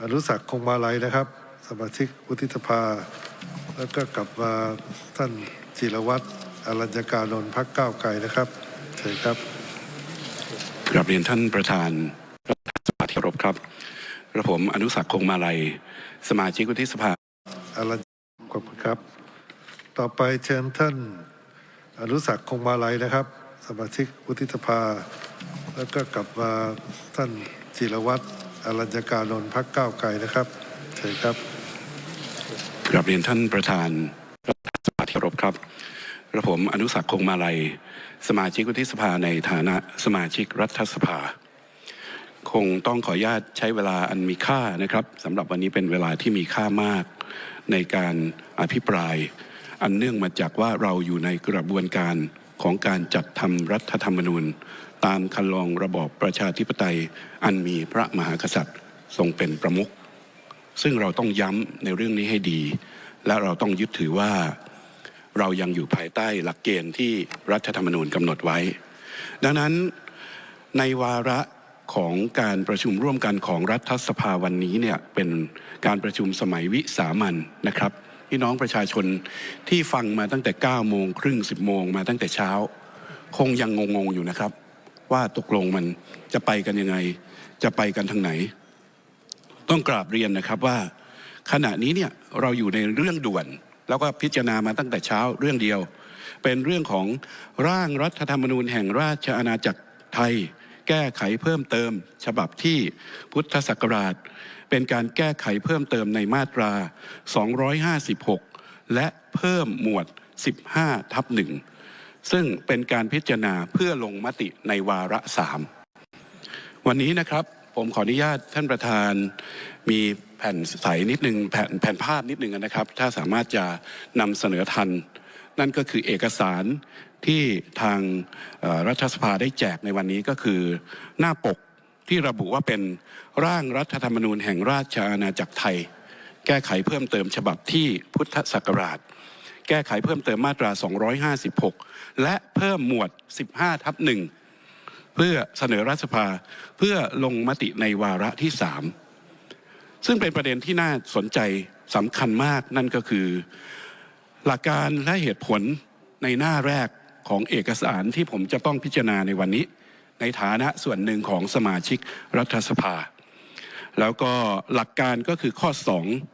อนุสักดิ์คงมาลัยนะครับ สมาชิกวุฒิสภา แล้วก็กลับมาท่านจิรวัตรอรัญญการนท์พักก้าวไกลนะครับเชิญครับกราบเรียนท่านประธานรัฐสภาที่เคารพครับกระผมอนุสักดิ์คงมาลัย สมาชิกวุฒิสภาอรัญขอบคุณครับ ต่อไปเชิญท่านอนุสักดิ์คงมาลัยนะครับ สมาชิกวุฒิสภา แล้วก็กลับมาท่านจิรวัตร อรัญญการนท์พักก้าวไกลนะครับเชิญครับกราบเรียนท่านประธานรัฐสภาที่เคารพครับกระผมอนุสักคงมาลัย สมาชิกวุฒิสภาในฐานะสมาชิกรัฐสภา คงต้องขออนุญาตใช้เวลาอันมีค่านะครับสำหรับวันนี้เป็นเวลาที่มีค่ามาก ในการอภิปราย อันเนื่องมาจากว่าเราอยู่ในกระบวนการของการจัดทำรัฐธรรมนูญ ตามคันลองระบอบประชาธิปไตยอันมีพระมหากษัตริย์ทรงเป็นประมุขซึ่งเราต้องย้ำในเรื่องนี้ให้ดี และเราต้องยึดถือว่าเรายังอยู่ภายใต้หลักเกณฑ์ที่รัฐธรรมนูญกำหนดไว้ ดังนั้นในวาระของการประชุมร่วมกันของรัฐสภาวันนี้เนี่ยเป็นการประชุมสมัยวิสามันนะครับพี่น้องประชาชนที่ฟังมาตั้งแต่9โมงครึ่ง10โมงมาตั้งแต่เช้า คงยังงงๆอยู่นะครับ ว่าตกลงมันจะไปกันยังไง จะไปกันทางไหน ต้องกราบเรียนนะครับว่า ขณะนี้เนี่ยเราอยู่ในเรื่องด่วน แล้วก็พิจารณามาตั้งแต่เช้าเรื่องเดียว เป็นเรื่องของร่างรัฐธรรมนูญแห่งราชอาณาจักรไทย แก้ไขเพิ่มเติม ฉบับที่พุทธศักราช เป็นการแก้ไขเพิ่มเติมในมาตรา 256 และเพิ่มหมวด 15ทับหนึ่ง ซึ่งเป็นการพิจารณาเพื่อลงมติในวาระสามวันนี้นะครับผมขออนุญาตท่านประธานมีแผ่นใสนิดนึงแผ่นแผ่นภาพนิดนึงนะครับ ถ้าสามารถจะนำเสนอทัน นั่นก็คือเอกสารที่ทางรัฐสภาได้แจกในวันนี้ก็คือหน้าปกที่ระบุว่าเป็นร่างรัฐธรรมนูญแห่งราชอาณาจักรไทย แก้ไขเพิ่มเติมฉบับที่พุทธศักราช แก้ไขเพิ่มเติมมาตรา 256 และเพิ่มหมวด 15 ทับหนึ่งเพื่อเสนอรัฐสภาเพื่อลงมติในวาระที่สามซึ่งเป็นประเด็นที่น่าสนใจสำคัญมากนั่นก็คือ หลักการและเหตุผลในหน้าแรกของเอกสารที่ผมจะต้องพิจารณาในวันนี้ ในฐานะส่วนหนึ่งของสมาชิกรัฐสภา แล้วก็หลักการก็คือข้อ 2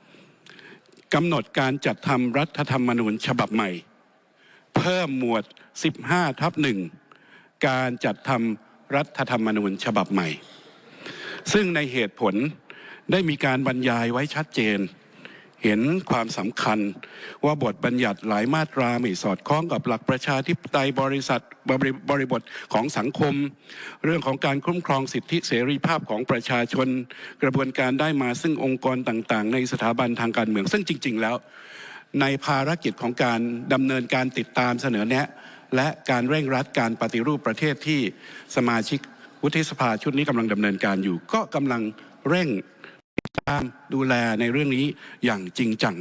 กำหนดการจัดทำรัฐธรรมนูญฉบับใหม่ เพิ่มหมวด 15 ทับหนึ่งการจัดทำรัฐธรรมนูญฉบับใหม่ ซึ่งในเหตุผลได้มีการบรรยายไว้ชัดเจน เห็นความสำคัญว่าบทบัญญัติหลายมาตราไม่สอดคล้องกับหลักประชาธิปไตยบริษัทบริบริบทของสังคม เรื่องของการคุ้มครองสิทธิเสรีภาพของประชาชน กระบวนการได้มาซึ่งองค์กรต่างๆ ในสถาบันทางการเมือง ซึ่งจริง ๆ แล้ว ในภารกิจของการดำเนินการติดตามเสนอแนะ และการเร่งรัดการปฏิรูปประเทศที่สมาชิกวุฒิสภาชุดนี้กำลังดำเนินการอยู่ ก็กำลังเร่ง ตามดูแลในเรื่องนี้อย่างจริงจัง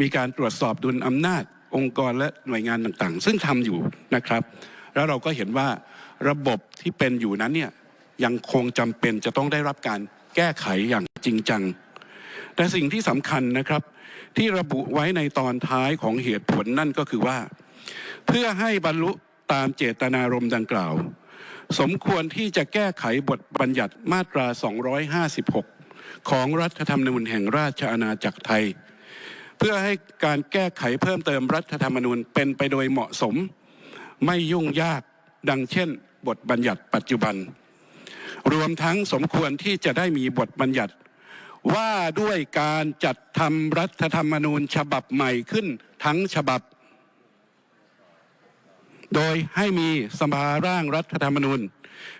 มีการตรวจสอบดุลอำนาจองค์กรและหน่วยงานต่างๆ ซึ่งทำอยู่นะครับ แล้วเราก็เห็นว่าระบบที่เป็นอยู่นั้นเนี่ยยังคงจำเป็นจะต้องได้รับการแก้ไขอย่างจริงจัง แต่สิ่งที่สำคัญนะครับที่ระบุไว้ในตอนท้ายของเหตุผลนั่นก็คือว่า เพื่อให้บรรลุตามเจตนารมณ์ดังกล่าว สมควรที่จะแก้ไขบทบัญญัติมาตรา 256 ของรัฐธรรมนูญแห่งราชอาณาจักรไทย เพื่อให้การแก้ไขเพิ่มเติมรัฐธรรมนูญเป็นไปโดยเหมาะสม ไม่ยุ่งยากดังเช่น บทบัญญัติปัจจุบัน รวมทั้งสมควรที่จะได้มีบทบัญญัติ ว่าด้วยการจัดทำรัฐธรรมนูญฉบับใหม่ขึ้นทั้งฉบับ โดยให้มีสภาร่างรัฐธรรมนูญ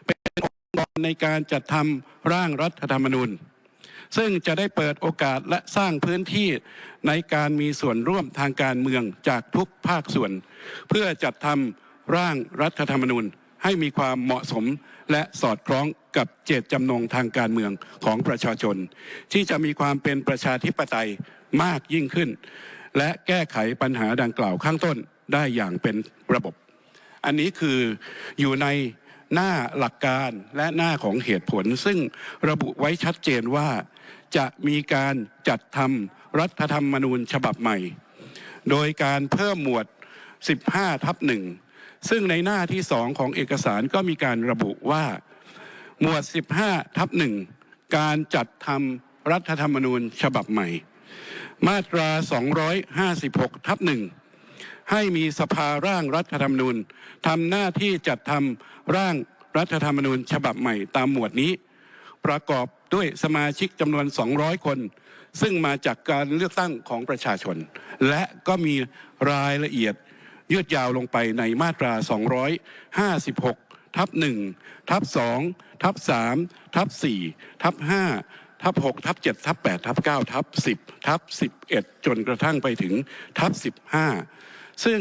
เป็นองค์กรในการจัดทำร่างรัฐธรรมนูญ ซึ่งจะได้เปิดโอกาสและสร้างพื้นที่ในการมีส่วนร่วมทางการเมืองจากทุกภาคส่วน เพื่อจัดทำร่างรัฐธรรมนูญให้มีความเหมาะสมและสอดคล้องกับเจตจำนงทางการเมืองของประชาชน ที่จะมีความเป็นประชาธิปไตยมากยิ่งขึ้น และแก้ไขปัญหาดังกล่าวข้างต้นได้อย่างเป็นระบบ อันนี้คืออยู่ในหน้าหลักการและหน้าของเหตุผล ซึ่งระบุไว้ชัดเจนว่า จะมีการจัดทำรัฐธรรมนูญฉบับใหม่ โดยการเพิ่มหมวด 15 ทับหนึ่งซึ่งในหน้าที่สองของเอกสารก็มีการระบุว่า หมวด 15 ทับหนึ่งการจัดทำรัฐธรรมนูญฉบับใหม่ มาตรา 256 ทับหนึ่งให้มีสภาร่างรัฐธรรมนูญทำหน้าที่จัดทำร่างรัฐธรรมนูญฉบับใหม่ตามหมวดนี้ ประกอบด้วยสมาชิกจำนวน 200 คน ซึ่งมาจากการเลือกตั้งของประชาชน และก็มีรายละเอียดยืดยาวลงไปในมาตรา 256 ทับ 1 ทับ 2 ทับ 3 ทับ 4 ทับ 5 ทับ 6 ทับ 7 ทับ 8 ทับ 9 ทับ 10 ทับ 11 จนกระทั่งไปถึงทับ 15 ซึ่ง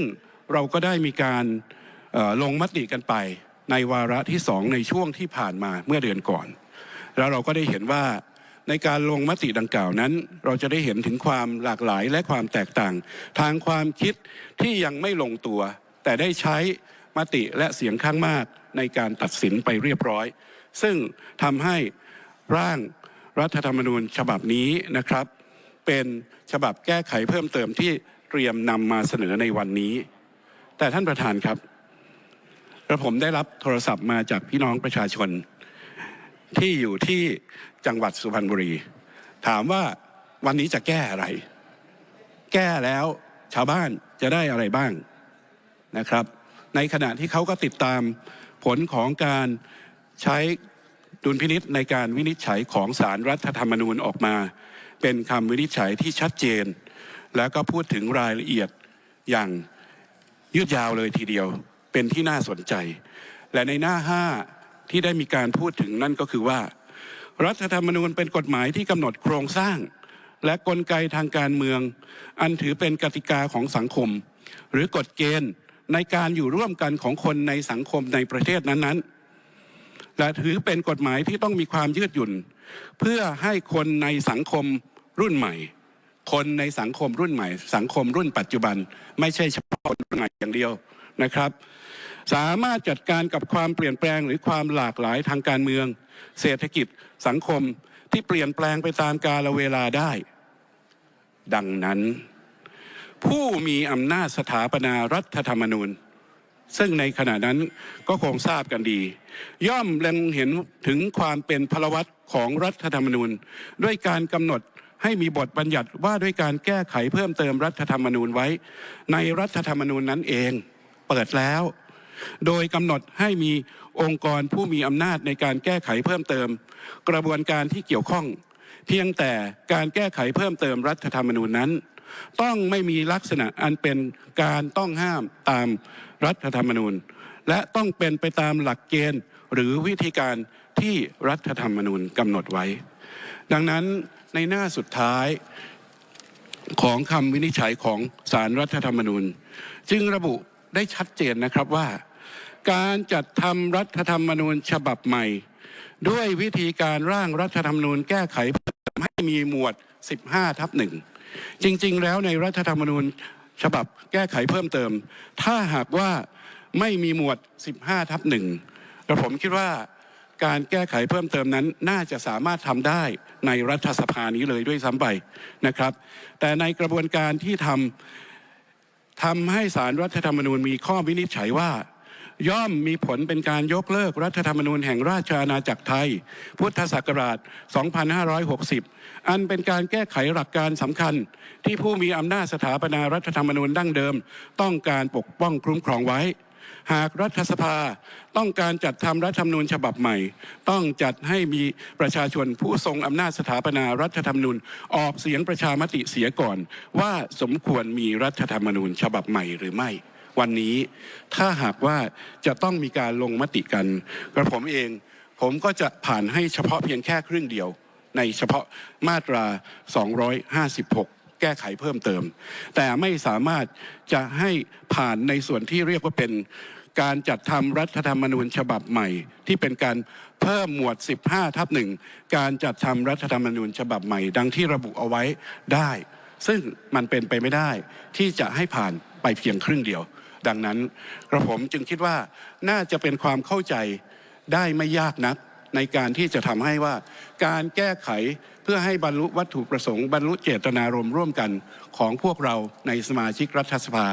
เราก็ได้มีการลงมติกันไปในวาระที่สองในช่วงที่ผ่านมาเมื่อเดือนก่อน แล้วเราก็ได้เห็นว่าในการลงมติดังกล่าวนั้น เราจะได้เห็นถึงความหลากหลายและความแตกต่าง ทางความคิดที่ยังไม่ลงตัว แต่ได้ใช้มติและเสียงข้างมากในการตัดสินไปเรียบร้อย ซึ่งทำให้ร่างรัฐธรรมนูญฉบับนี้นะครับ เป็นฉบับแก้ไขเพิ่มเติมที่เตรียมนำมาเสนอในวันนี้ แต่ท่านประธานครับกระผมได้รับโทรศัพท์มาจากพี่น้องประชาชน ที่อยู่ที่จังหวัดสุพรรณบุรี ถามว่าวันนี้จะแก้อะไร แก้แล้วชาวบ้านจะได้อะไรบ้างนะครับ ในขณะที่เขาก็ติดตามผลของการใช้ดุลพินิษในการวินิจฉัยของสารรัฐธรรมนูญออกมา เป็นคำวินิจฉัยที่ชัดเจน แล้วก็พูดถึงรายละเอียดอย่างยืดยาวเลยทีเดียว เป็นที่น่าสนใจ และในหน้า5 ที่ได้มีการพูดถึงนั่นก็คือว่า รัฐธรรมนูญเป็นกฎหมายที่กำหนดโครงสร้าง และกลไกทางการเมือง อันถือเป็นกติกาของสังคม หรือกฎเกณฑ์ในการอยู่ร่วมกันของคนในสังคมในประเทศนั้นๆ และถือเป็นกฎหมายที่ต้องมีความยืดหยุ่น เพื่อให้คนในสังคมรุ่นใหม่ คนในสังคมรุ่นใหม่ สังคมรุ่นปัจจุบัน ไม่ใช่เฉพาะคนรุ่นใหม่อย่างเดียวนะครับ สามารถจัดการกับความเปลี่ยนแปลงหรือความหลากหลายทางการเมือง เศรษฐกิจสังคมที่เปลี่ยนแปลงไปตามกาลเวลาได้ ดังนั้น ผู้มีอำนาจสถาปนารัฐธรรมนูญ ซึ่งในขณะนั้นก็คงทราบกันดี ย่อมเล็งเห็นถึงความเป็นพลวัตของรัฐธรรมนูญ ด้วยการกำหนดให้มีบทบัญญัติว่าด้วยการแก้ไขเพิ่มเติมรัฐธรรมนูญไว้ ในรัฐธรรมนูญนั้นเอง เปิดแล้ว โดยกำหนดให้มีองค์กรผู้มีอำนาจในการแก้ไขเพิ่มเติม กระบวนการที่เกี่ยวข้อง เพียงแต่การแก้ไขเพิ่มเติมรัฐธรรมนูญนั้น ต้องไม่มีลักษณะอันเป็นการต้องห้ามตามรัฐธรรมนูญ และต้องเป็นไปตามหลักเกณฑ์หรือวิธีการที่รัฐธรรมนูญกำหนดไว้ ดังนั้นในหน้าสุดท้ายของคำวินิจฉัยของสารรัฐธรรมนูญ จึงระบุได้ชัดเจนนะครับว่า การจัดทำรัฐธรรมนูญฉบับใหม่ ด้วยวิธีการร่างรัฐธรรมนูญแก้ไขเพิ่มให้มีหมวด 15 ทับหนึ่งจริง ๆ แล้วในรัฐธรรมนูญฉบับแก้ไขเพิ่มเติม ถ้าหากว่าไม่มีหมวด 15 ทับหนึ่งกระผมคิดว่าการแก้ไขเพิ่มเติมนั้นน่าจะสามารถทำได้ในรัฐสภานี้เลยด้วยซ้ำไปนะครับ แต่ในกระบวนการที่ทำทำให้สารรัฐธรรมนูญมีข้อวินิจฉัยว่า ย่อมมีผลเป็นการยกเลิกรัฐธรรมนูญแห่งราชอาณาจักรไทย พุทธศักราช 2560 อันเป็นการแก้ไขหลักการสำคัญ ที่ผู้มีอำนาจสถาปนารัฐธรรมนูญดั้งเดิม ต้องการปกป้องคุ้มครองไว้ หากรัฐสภาต้องการจัดทำรัฐธรรมนูญฉบับใหม่ ต้องจัดให้มีประชาชนผู้ทรงอำนาจสถาปนารัฐธรรมนูญออกเสียงประชามติเสียก่อน ว่าสมควรมีรัฐธรรมนูญฉบับใหม่หรือไม่ วันนี้ ถ้าหากว่าจะต้องมีการลงมติกันกระผมเองผมก็จะผ่านให้เฉพาะเพียงแค่ครึ่งเดียว ในเฉพาะมาตรา 256 แก้ไขเพิ่มเติม แต่ไม่สามารถจะให้ผ่านในส่วนที่เรียกว่าเป็นการจัดทำรัฐธรรมนูญฉบับใหม่ ที่เป็นการเพิ่มหมวด 15 ทับหนึ่งการจัดทำรัฐธรรมนูญฉบับใหม่ ดังที่ระบุเอาไว้ได้ ซึ่งมันเป็นไปไม่ได้ที่จะให้ผ่านไปเพียงครึ่งเดียว ดังนั้นกระผมจึงคิดว่าน่าจะเป็นความเข้าใจได้ไม่ยากนักในการที่จะทำให้ว่าการแก้ไขเพื่อให้บรรลุวัตถุประสงค์บรรลุเจตนารมณ์ร่วมกันของพวกเราในสมาชิกรัฐสภา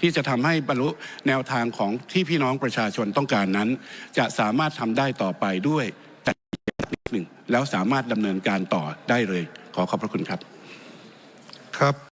ที่จะทำให้บรรลุแนวทางของที่พี่น้องประชาชนต้องการนั้น จะสามารถทำได้ต่อไปด้วยแต่นิดหนึ่งแล้วสามารถดำเนินการต่อได้เลย ขอขอบพระคุณครับครับ